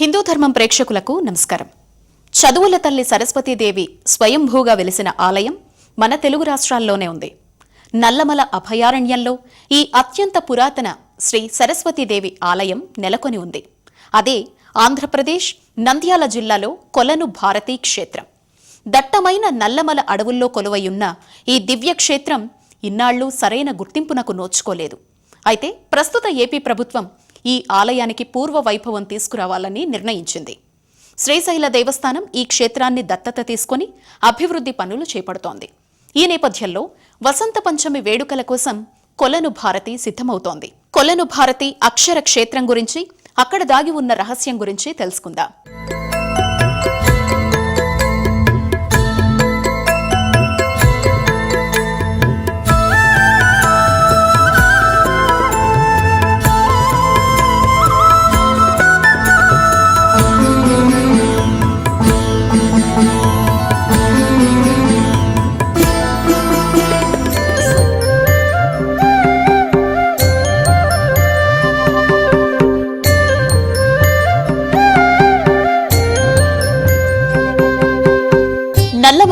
హిందూ ధర్మం ప్రేక్షకులకు నమస్కారం. చదువుల తల్లి సరస్వతీదేవి స్వయంభూగా వెలిసిన ఆలయం మన తెలుగు రాష్ట్రాల్లోనే ఉంది. నల్లమల అభయారణ్యంలో ఈ అత్యంత పురాతన శ్రీ సరస్వతీదేవి ఆలయం నెలకొని ఉంది. అదే ఆంధ్రప్రదేశ్ నంద్యాల జిల్లాలో కొలను భారతీ క్షేత్రం. దట్టమైన నల్లమల అడవుల్లో కొలువయున్న ఈ దివ్యక్షేత్రం ఇన్నాళ్ళు సరైన గుర్తింపునకు నోచుకోలేదు. అయితే ప్రస్తుత ఏపీ ప్రభుత్వం ఈ ఆలయానికి పూర్వ వైభవం తీసుకురావాలని నిర్ణయించింది. శ్రీశైల దేవస్థానం ఈ క్షేత్రాన్ని దత్తత తీసుకొని అభివృద్ధి పనులు చేపడుతోంది. ఈ నేపథ్యంలో వసంత పంచమి వేడుకల కోసం కొలను భారతి సిద్ధమవుతోంది. కొలను భారతి అక్షర క్షేత్రం గురించి అక్కడ దాగి ఉన్న రహస్యం గురించి తెలుసుకుందాం.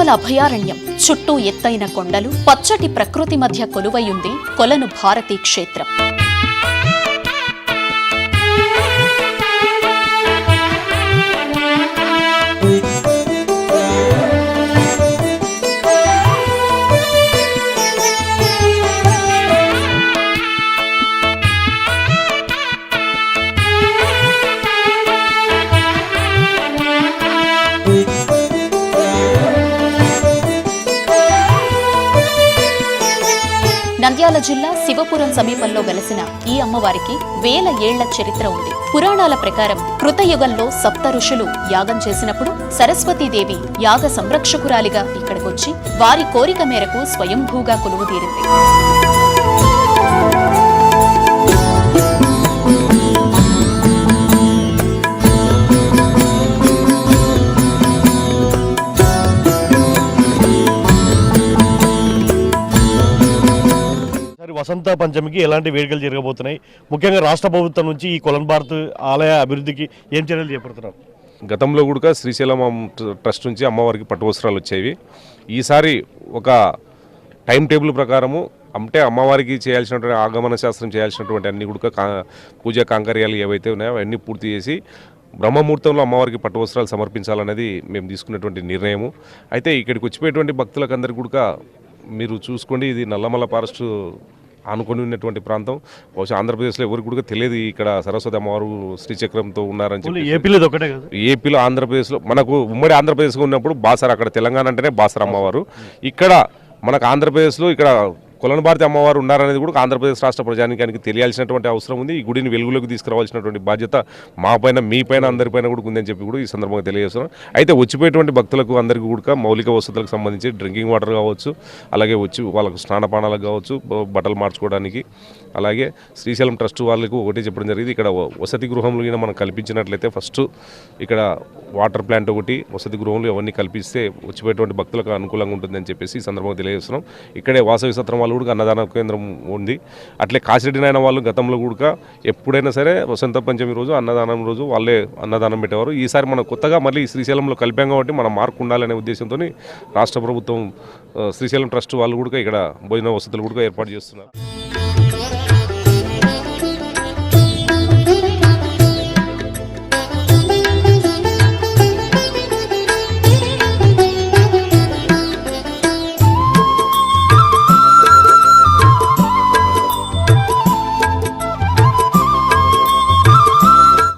నల్లమల అభయారణ్యం. చుట్టూ ఎత్తైన కొండలు పచ్చటి ప్రకృతి మధ్య కొలువయుంది కొలను భారతీ క్షేత్రం. జిల్లా శివపురం సమీపంలో వెలసిన ఈ అమ్మవారికి వేల ఏళ్ళ చరిత్ర ఉంది. పురాణాల ప్రకారం కృతయుగంలో సప్త ఋషులు యాగం చేసినప్పుడు సరస్వతీదేవి యాగ సంరక్షకురాలిగా ఇక్కడికొచ్చి వారి కోరిక మేరకు స్వయంభూగా కొలువుదీరింది. వసంత పంచమికి ఎలాంటి వేడుకలు జరగబోతున్నాయి? ముఖ్యంగా రాష్ట్ర ప్రభుత్వం నుంచి ఈ కొలన్ భారత్ ఆలయ అభివృద్ధికి ఏం చర్యలు చేపడుతున్నారు? గతంలో కూడా శ్రీశైలం ట్రస్ట్ నుంచి అమ్మవారికి పట్టు వస్త్రాలు వచ్చేవి. ఈసారి ఒక టైం టేబుల్ ప్రకారము అంటే అమ్మవారికి చేయాల్సినటువంటి ఆగమన శాస్త్రం చేయాల్సినటువంటి అన్ని కూడా కా పూజా కాంకర్యాలు ఏవైతే ఉన్నాయో అవన్నీ పూర్తి చేసి బ్రహ్మముహూర్తంలో అమ్మవారికి పట్టు వస్త్రాలు సమర్పించాలనేది మేము తీసుకున్నటువంటి నిర్ణయము. అయితే ఇక్కడికి వచ్చిపోయేటువంటి భక్తులకు అందరికీ కూడా మీరు చూసుకోండి ఇది నల్లమల్ల ఫారెస్ట్ ఆనుకొని ఉన్నటువంటి ప్రాంతం. బహుశా ఆంధ్రప్రదేశ్లో ఎవరికి కూడా తెలియదు ఇక్కడ సరస్వతి అమ్మవారు శ్రీచక్రంతో ఉన్నారని చెప్పి ఏపీలో ఒకటే కదా. ఏపీలో ఆంధ్రప్రదేశ్లో మనకు ఉమ్మడి ఆంధ్రప్రదేశ్గా ఉన్నప్పుడు బాసర అక్కడ తెలంగాణ అంటేనే బాసర అమ్మవారు. ఇక్కడ మనకు ఆంధ్రప్రదేశ్లో ఇక్కడ కొలను భారతి అమ్మవారు ఉన్నారనేది కూడా ఆంధ్రప్రదేశ్ రాష్ట్ర ప్రజానికానికి తెలియాల్సినటువంటి అవసరం ఉంది. ఈ గుడిని వెలుగులోకి తీసుకురావాల్సినటువంటి బాధ్యత మా పైన మీ పైన అందరిపైన కూడా ఉందని చెప్పి కూడా ఈ సందర్భంగా తెలియజేస్తున్నాం. అయితే వచ్చిపోయేటువంటి భక్తులకు అందరికీ కూడా మౌలిక వసతులకు సంబంధించి డ్రింకింగ్ వాటర్ కావచ్చు అలాగే వచ్చి వాళ్ళకు స్నానపానాలకు కావచ్చు బట్టలు మార్చుకోవడానికి. అలాగే శ్రీశైలం ట్రస్ట్ వాళ్ళకు ఒకటి చెప్పడం జరిగింది. ఇక్కడ వసతి గృహంలో మనం కల్పించినట్లయితే ఫస్ట్ ఇక్కడ వాటర్ ప్లాంట్ ఒకటి వసతి గృహంలో అవన్నీ కల్పిస్తే వచ్చిపోయేటువంటి భక్తులకు అనుకూలంగా ఉంటుందని చెప్పేసి ఈ సందర్భంగా తెలియజేస్తున్నాం. ఇక్కడే వాసవి సత్రం వాళ్ళు కూడా అన్నదాన కేంద్రం ఉంది. అట్లే కాసిరెడ్డి నాయన వాళ్ళు గతంలో కూడా ఎప్పుడైనా సరే వసంత పంచమి రోజు అన్నదానం రోజు వాళ్ళే అన్నదానం పెట్టేవారు. ఈసారి మనం కొత్తగా మళ్ళీ శ్రీశైలంలో కలిపాం కాబట్టి మన మార్కు ఉండాలనే ఉద్దేశంతో రాష్ట్ర ప్రభుత్వం శ్రీశైలం ట్రస్ట్ వాళ్ళు కూడా ఇక్కడ భోజన వసతులు కూడా ఏర్పాటు చేస్తున్నారు.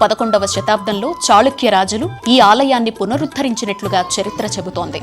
పదకొండవ శతాబ్దంలో చాళుక్య రాజులు ఈ ఆలయాన్ని పునరుద్ధరించినట్లుగా చరిత్ర చెబుతోంది.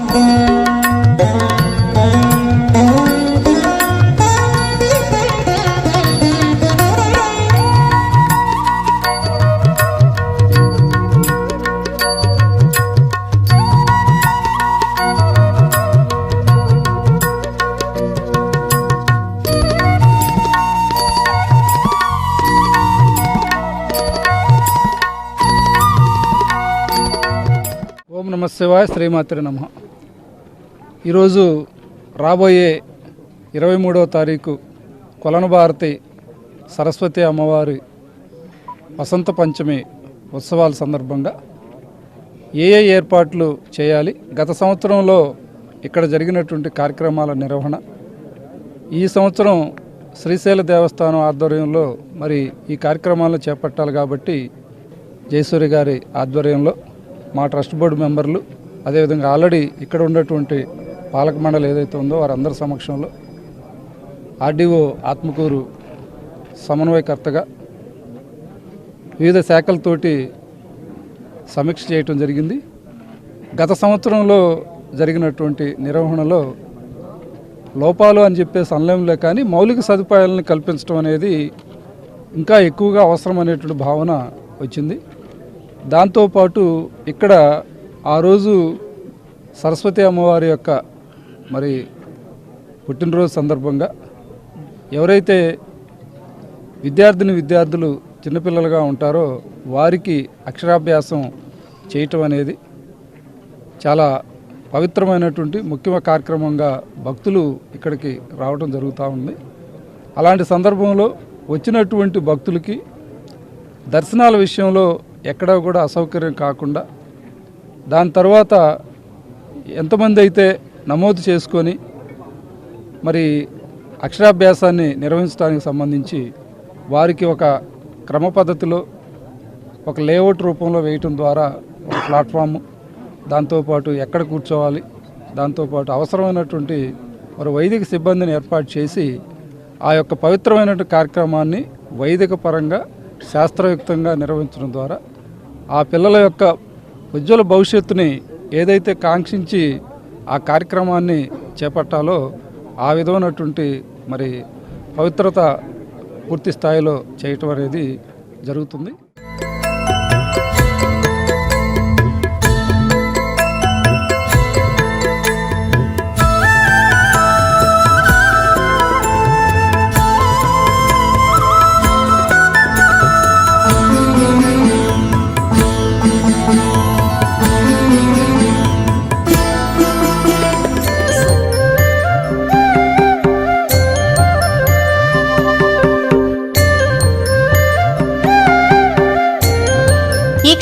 శివాయ శ్రీమాత్రి నమ. ఈరోజు రాబోయే ఇరవై మూడవ తారీఖు కొలను భారతి సరస్వతి అమ్మవారి వసంత పంచమి ఉత్సవాల సందర్భంగా ఏ ఏ ఏర్పాట్లు చేయాలి గత సంవత్సరంలో ఇక్కడ జరిగినటువంటి కార్యక్రమాల నిర్వహణ ఈ సంవత్సరం శ్రీశైల దేవస్థానం ఆధ్వర్యంలో మరి ఈ కార్యక్రమాలను చేపట్టాలి కాబట్టి జయసూరి గారి ఆధ్వర్యంలో మా ట్రస్ట్ బోర్డు మెంబర్లు అదేవిధంగా ఆల్రెడీ ఇక్కడ ఉన్నటువంటి పాలక మండలి ఏదైతే ఉందో వారందరి సమక్షంలో ఆర్డీఓ ఆత్మకూరు సమన్వయకర్తగా వివిధ శాఖలతోటి సమీక్ష చేయటం జరిగింది. గత సంవత్సరంలో జరిగినటువంటి నిర్వహణలో లోపాలు అని చెప్పేసి అనలేంలే కానీ మౌలిక సదుపాయాలను కల్పించడం అనేది ఇంకా ఎక్కువగా అవసరం అనేటువంటి భావన వచ్చింది. దాంతోపాటు ఇక్కడ ఆ రోజు సరస్వతి అమ్మవారి యొక్క మరి పుట్టినరోజు సందర్భంగా ఎవరైతే విద్యార్థిని విద్యార్థులు చిన్నపిల్లలుగా ఉంటారో వారికి అక్షరాభ్యాసం చేయటం అనేది చాలా పవిత్రమైనటువంటి ముఖ్యమైన కార్యక్రమంగా భక్తులు ఇక్కడికి రావడం జరుగుతూ ఉంది. అలాంటి సందర్భంలో వచ్చినటువంటి భక్తులకి దర్శనాల విషయంలో ఎక్కడా కూడా అసౌకర్యం కాకుండా దాని తర్వాత ఎంతమంది అయితే నమోదు చేసుకొని మరి అక్షరాభ్యాసాన్ని నిర్వహించడానికి సంబంధించి వారికి ఒక క్రమ పద్ధతిలో ఒక లేఅవుట్ రూపంలో వేయటం ద్వారా ఒక ప్లాట్ఫామ్ దాంతోపాటు ఎక్కడ కూర్చోవాలి దాంతోపాటు అవసరమైనటువంటి మరి వైదిక సిబ్బందిని ఏర్పాటు చేసి ఆ యొక్క పవిత్రమైనటువంటి కార్యక్రమాన్ని వైదిక పరంగా శాస్త్రయుక్తంగా నిర్వహించడం ద్వారా ఆ పిల్లల యొక్క ఉజ్వల భవిష్యత్తుని ఏదైతే కాంక్షించి ఆ కార్యక్రమాన్ని చేపట్టాలో ఆ విధమైనటువంటి మరి పవిత్రత పూర్తి స్థాయిలో చేయటం అనేది జరుగుతుంది.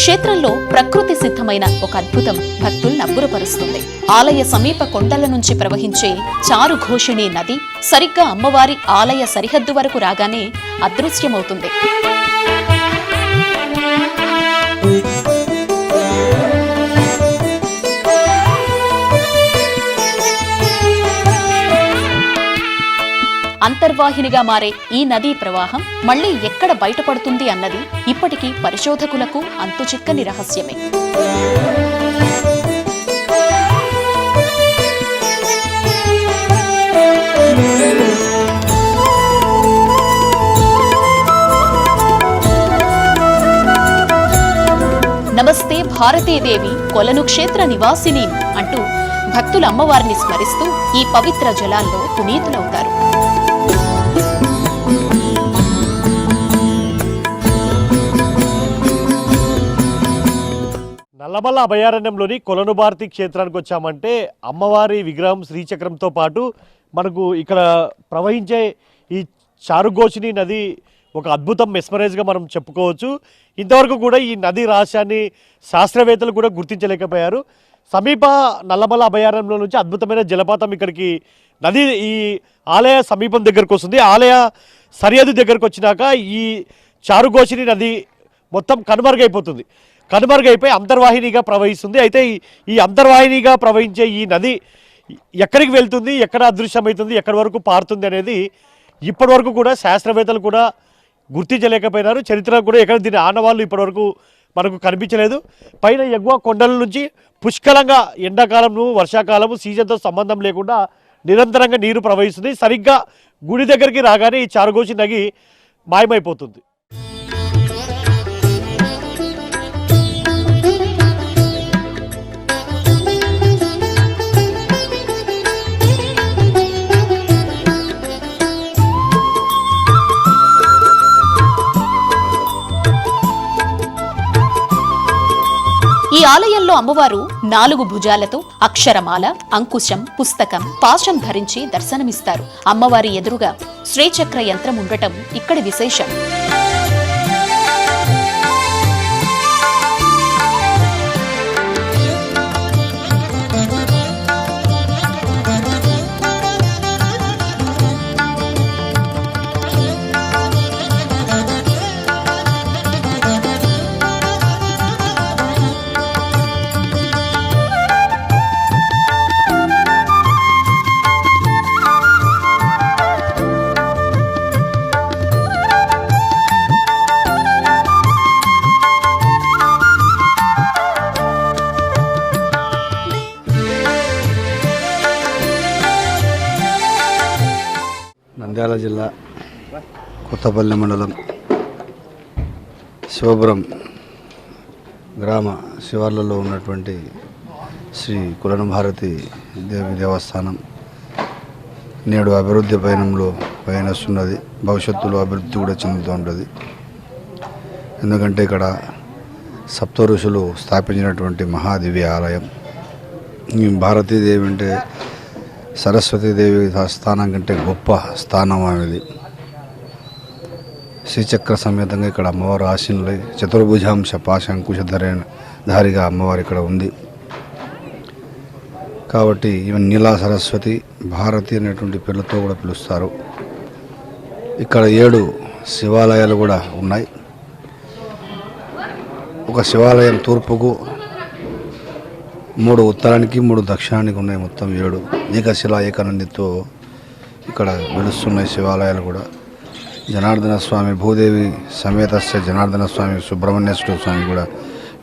క్షేత్రంలో ప్రకృతి సిద్ధమైన ఒక అద్భుతం భక్తుల్ని అబ్బురపరుస్తుంది ఆలయ సమీప కొండల నుంచి ప్రవహించే చారు ఘోషిణి నది సరిగ్గా అమ్మవారి ఆలయ సరిహద్దు వరకు రాగానే అదృశ్యమవుతుంది. అంతర్వాహినిగా మారే ఈ నదీ ప్రవాహం మళ్ళీ ఎక్కడ బయటపడుతుంది అన్నది ఇప్పటికీ పరిశోధకులకు అంతుచిక్కని రహస్యమే. నమస్తే భారతీదేవి కొలను క్షేత్ర నివాసిని అంటూ భక్తులు అమ్మవారిని స్మరిస్తూ ఈ పవిత్ర జలాల్లో పునీతులవుతారు. నల్లమల్ల అభయారణ్యంలోని కొలను భారతి క్షేత్రానికి వచ్చామంటే అమ్మవారి విగ్రహం శ్రీచక్రంతో పాటు మనకు ఇక్కడ ప్రవహించే ఈ చారుగోచిని నది ఒక అద్భుతం మెస్మరైజ్గా మనం చెప్పుకోవచ్చు. ఇంతవరకు కూడా ఈ నది రహస్యాన్ని శాస్త్రవేత్తలు కూడా గుర్తించలేకపోయారు. సమీప నల్లమల్ల అభయారణ్యంలో నుంచి అద్భుతమైన జలపాతం ఇక్కడికి నది ఈ ఆలయ సమీపం దగ్గరకు వస్తుంది. ఆలయ సరిహద్దు దగ్గరకు వచ్చినాక ఈ చారుగోషిని నది మొత్తం కనుమరుగైపోతుంది. కనుమరుగైపోయి అంతర్వాహినిగా ప్రవహిస్తుంది. అయితే ఈ- అంతర్వాహినిగా ప్రవహించే ఈ నది ఎక్కడికి వెళ్తుంది? ఎక్కడ అదృశ్యమవుతుంది? ఎక్కడి వరకు పారుతుంది అనేది ఇప్పటి వరకు కూడా శాస్త్రవేత్తలు కూడా గుర్తించలేకపోయినారు. చరిత్ర కూడా ఎక్కడ దీని ఆనవాళ్ళు ఇప్పటివరకు మనకు కనిపించలేదు. పైన ఎగువ కొండల నుంచి పుష్కలంగా ఎండాకాలము వర్షాకాలము సీజన్తో సంబంధం లేకుండా నిరంతరంగా నీరు ప్రవహిస్తుంది. సరిగ్గా గుడి దగ్గరికి రాగానే ఈ చారుగోచి నగి మాయమైపోతుంది. ఈ ఆలయంలో అమ్మవారు నాలుగు భుజాలతో అక్షరమాల అంకుశం పుస్తకం పాశం ధరించి దర్శనమిస్తారు. అమ్మవారి ఎదురుగా శ్రీచక్ర యంత్రం ఉండటం ఇక్కడి విశేషం. జిల్లా కొత్తపల్లి మండలం శివపురం గ్రామ శివార్లలో ఉన్నటువంటి శ్రీ కులన భారతి దేవి దేవస్థానం నేడు అభివృద్ధి పయనంలో పయనిస్తున్నది. భవిష్యత్తులో అభివృద్ధి కూడా చెందుతూ ఉంటుంది. ఎందుకంటే ఇక్కడ సప్త ఋషులు స్థాపించినటువంటి మహాదివ్య ఆలయం. భారతీదేవి అంటే సరస్వతీదేవి స్థానం కంటే గొప్ప స్థానం ఆమెది. శ్రీచక్ర సమేతంగా ఇక్కడ అమ్మవారు ఆశీనులై చతుర్భుజాంశ పాశంకుశ ధరైన ధారిగా అమ్మవారు ఇక్కడ ఉంది. కాబట్టి ఈమె నీలా సరస్వతి భారతి అనేటువంటి పేర్లతో కూడా పిలుస్తారు. ఇక్కడ ఏడు శివాలయాలు కూడా ఉన్నాయి. ఒక శివాలయం తూర్పుకు మూడు ఉత్తరానికి మూడు దక్షిణానికి ఉన్నాయి మొత్తం ఏడు. ఏకశిలా ఏకనందితో ఇక్కడ వెలుస్తున్నాయి శివాలయాలు కూడా. జనార్దన స్వామి భూదేవి సమేతస్య జనార్దన స్వామి సుబ్రహ్మణ్యేశ్వర స్వామి కూడా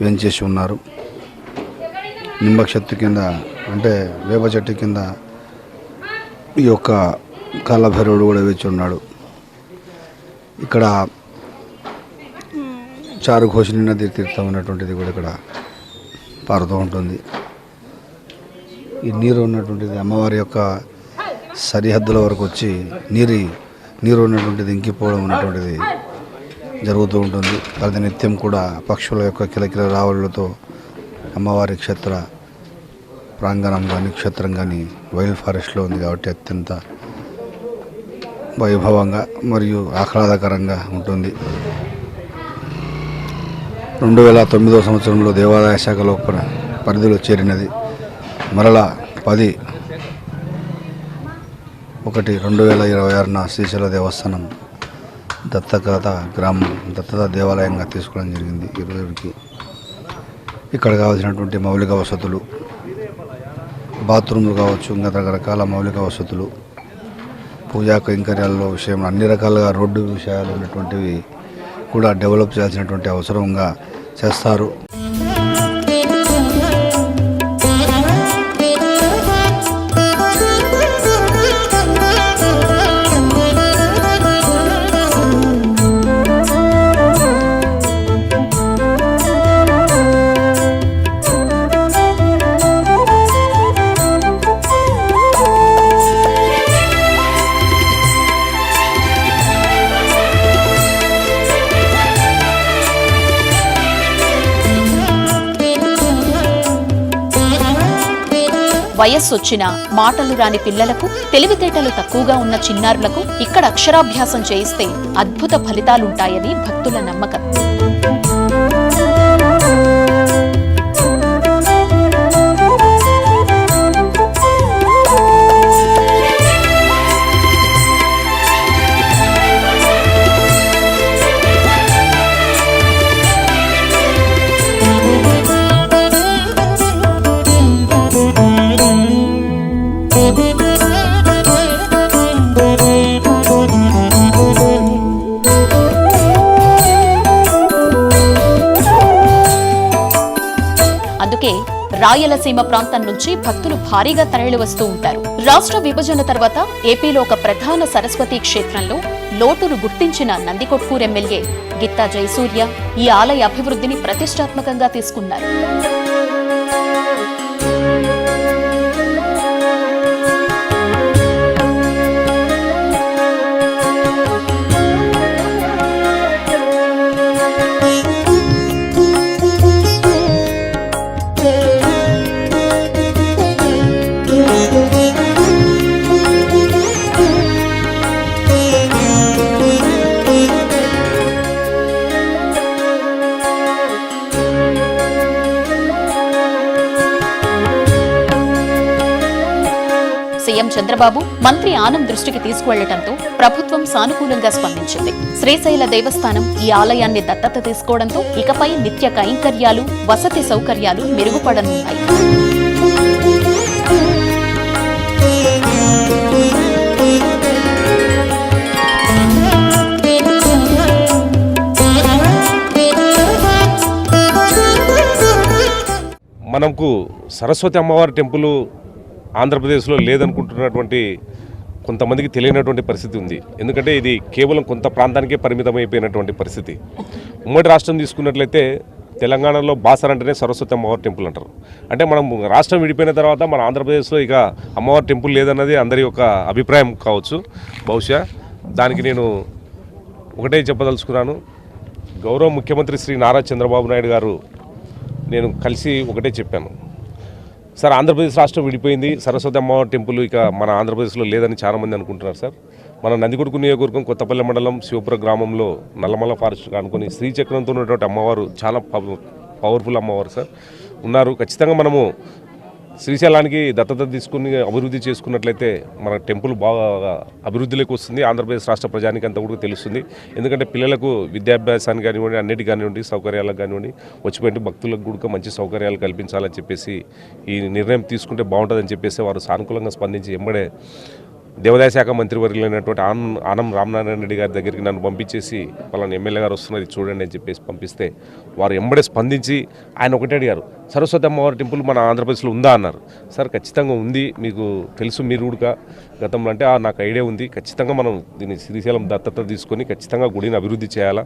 వేంచేసి ఉన్నారు. నింబక్షత్తు కింద అంటే వేప చెట్టు కింద ఈ యొక్క కాలభైరవుడు కూడా వేచి ఉన్నాడు. ఇక్కడ చారు ఘోషిని నది తీర్థం అనేటువంటిది కూడా ఇక్కడ పారుతూ ఉంటుంది. ఈ నీరు ఉన్నటువంటిది అమ్మవారి యొక్క సరిహద్దుల వరకు వచ్చి నీరు నీరు ఉన్నటువంటిది ఇంకిపోవడం ఉన్నటువంటిది జరుగుతూ ఉంటుంది. ప్రతి నిత్యం కూడా పక్షుల యొక్క కిలకిల రావులతో అమ్మవారి క్షేత్ర ప్రాంగణం కానీ క్షేత్రం కానీ వైల్డ్ ఫారెస్ట్లో ఉంది కాబట్టి అత్యంత వైభవంగా మరియు ఆహ్లాదకరంగా ఉంటుంది. రెండు వేల తొమ్మిదవ సంవత్సరంలో దేవాదాయ శాఖలో లోపల పరిధిలో చేరినది. మరలా పది ఒకటి రెండు వేల ఇరవై ఆరున శ్రీశైల దేవస్థానం దత్తకథ గ్రామం దత్తత దేవాలయంగా తీసుకోవడం జరిగింది ఈరోజుకి ఇక్కడ కావాల్సినటువంటి మౌలిక వసతులు బాత్రూమ్లు కావచ్చు ఇంకా రకరకాల మౌలిక వసతులు పూజా కైంకర్యాల్లో విషయం అన్ని రకాలుగా రోడ్డు విషయాలు ఉన్నటువంటివి కూడా డెవలప్ చేయాల్సినటువంటి అవసరంగా చేస్తారు. వయస్సొచ్చిన మాటలు రాని పిల్లలకు తెలివితేటలు తక్కువగా ఉన్న చిన్నారులకు ఇక్కడ అక్షరాభ్యాసం చేయిస్తే అద్భుత ఫలితాలుంటాయని భక్తుల నమ్మకం. రాయలసీమ ప్రాంతం నుంచి భక్తులు భారీగా తరలి వస్తూ ఉంటారు. రాష్ట్ర విభజన తర్వాత ఏపీలో ఒక ప్రధాన సరస్వతి క్షేత్రంలో లోటును గుర్తించిన నందికొట్కూర్ ఎమ్మెల్యే గిత్తా జయసూర్య ఈ ఆలయ అభివృద్ధిని ప్రతిష్టాత్మకంగా తీసుకున్నారు. సీఎం చంద్రబాబు మంత్రి ఆనం దృష్టికి తీసుకువెళ్ళడంతో ప్రభుత్వం సానుకూలంగా స్పందించింది. శ్రీశైల దేవస్థానం ఈ ఆలయాన్ని దత్తత తీసుకోవడంతో ఇకపై నిత్య కైంకర్యాలు వసతి సౌకర్యాలు మెరుగుపడనున్నాయి. మనకు సరస్వతి అమ్మవారి టెంపుల్ ఆంధ్రప్రదేశ్లో లేదనుకుంటున్నటువంటి కొంతమందికి తెలియనటువంటి పరిస్థితి ఉంది. ఎందుకంటే ఇది కేవలం కొంత ప్రాంతానికే పరిమితమైపోయినటువంటి పరిస్థితి. ఉమ్మడి రాష్ట్రం తీసుకున్నట్లయితే తెలంగాణలో బాసర్ అంటేనే సరస్వతి అమ్మవారి టెంపుల్ అంటారు. అంటే మనం రాష్ట్రం విడిపోయిన తర్వాత మన ఆంధ్రప్రదేశ్లో ఇక అమ్మవారి టెంపుల్ లేదన్నది అందరి యొక్క అభిప్రాయం కావచ్చు. బహుశా దానికి నేను ఒకటే చెప్పదలుచుకున్నాను. గౌరవ ముఖ్యమంత్రి శ్రీ నారా చంద్రబాబు నాయుడు గారు నేను కలిసి ఒకటే చెప్పాను. సార్ ఆంధ్రప్రదేశ్ రాష్ట్రం విడిపోయింది. సరస్వతి అమ్మవారి టెంపుల్ ఇక మన ఆంధ్రప్రదేశ్లో లేదని చాలామంది అనుకుంటున్నారు సార్. మన నందికొడుకు నియోజకవర్గం కొత్తపల్లి మండలం శివపుర గ్రామంలో నల్లమల ఫారెస్ట్ కానుకొని శ్రీచక్రంతో ఉన్నటువంటి అమ్మవారు చాలా పవ- పవర్ఫుల్ అమ్మవారు సార్. ఉన్నారు. ఖచ్చితంగా మనము శ్రీశైలానికి దత్తత తీసుకుని అభివృద్ధి చేసుకున్నట్లయితే మన టెంపుల్ బాగా అభివృద్ధిలోకి వస్తుంది. ఆంధ్రప్రదేశ్ రాష్ట్ర ప్రజానికి అంతా కూడా తెలుస్తుంది. ఎందుకంటే పిల్లలకు విద్యాభ్యాసానికి కానివ్వండి అన్నిటి కానివ్వండి సౌకర్యాలకు కానివ్వండి వచ్చిపోయిన భక్తులకు కూడా మంచి సౌకర్యాలు కల్పించాలని చెప్పేసి ఈ నిర్ణయం తీసుకుంటే బాగుంటుందని చెప్పేసి వారు సానుకూలంగా స్పందించి ఎంబడే దేవాదాయ శాఖ మంత్రివర్యులైనటువంటి ఆనం ఆనం రామనారాయణ రెడ్డి గారి దగ్గరికి నన్ను పంపించేసి వాళ్ళని ఎమ్మెల్యే గారు వస్తున్నది చూడండి అని చెప్పేసి పంపిస్తే వారు ఎంబడే స్పందించి ఆయన ఒకటే అడిగారు సరస్వతి అమ్మవారి టెంపుల్ మన ఆంధ్రప్రదేశ్లో ఉందా? అన్నారు. సార్ ఖచ్చితంగా ఉంది. మీకు తెలుసు మీరు కూడా. గతంలో అంటే "ఆ, నాకు ఐడియా ఉంది. ఖచ్చితంగా మనం దీన్ని శ్రీశైలం దత్తత తీసుకొని ఖచ్చితంగా గుడిని అభివృద్ధి చేయాలా?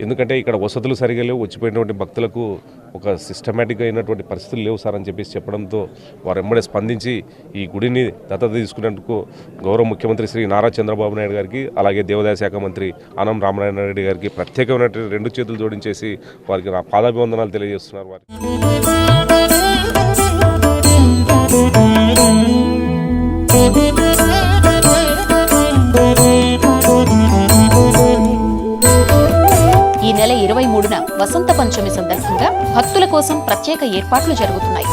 ఎందుకంటే ఇక్కడ వసతులు సరిగా లేవు. వచ్చిపోయినటువంటి భక్తులకు ఒక సిస్టమేటిక్గా అయినటువంటి పరిస్థితులు లేవు సార్ అని చెప్పేసి చెప్పడంతో వారు ఎంబడే స్పందించి ఈ గుడిని దత్తత తీసుకునేందుకు గౌరవ ముఖ్యమంత్రి శ్రీ నారా చంద్రబాబు నాయుడు గారికి అలాగే దేవాదాయ శాఖ మంత్రి ఆనం రామనారాయణ రెడ్డి గారికి ప్రత్యేకమైనటువంటి రెండు చేతులు జోడించేసి వారికి నా పాదాభివందనాలు తెలియజేస్తున్నారు వారికి. ఈ నెల ఇరవై మూడున వసంత పంచమి సందర్భంగా భక్తుల కోసం ప్రత్యేక ఏర్పాట్లు జరుగుతున్నాయి.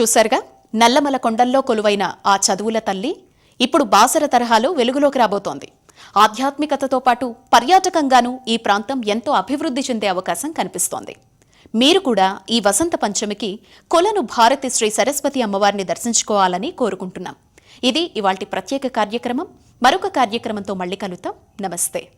చూశారుగా? నల్లమల కొండల్లో కొలువైన ఆ చదువుల తల్లి ఇప్పుడు బాసర తరహాలో వెలుగులోకి రాబోతోంది. ఆధ్యాత్మికతతో పాటు పర్యాటకంగానూ ఈ ప్రాంతం ఎంతో అభివృద్ధి చెందే అవకాశం కనిపిస్తోంది. మీరు కూడా ఈ వసంత పంచమికి కొలను భారతి శ్రీ సరస్వతి అమ్మవారిని దర్శించుకోవాలని కోరుకుంటున్నాం. ఇది ఇవాల్టి ప్రత్యేక కార్యక్రమం. మరొక కార్యక్రమంతో మళ్ళీ కలుద్దాం. నమస్తే.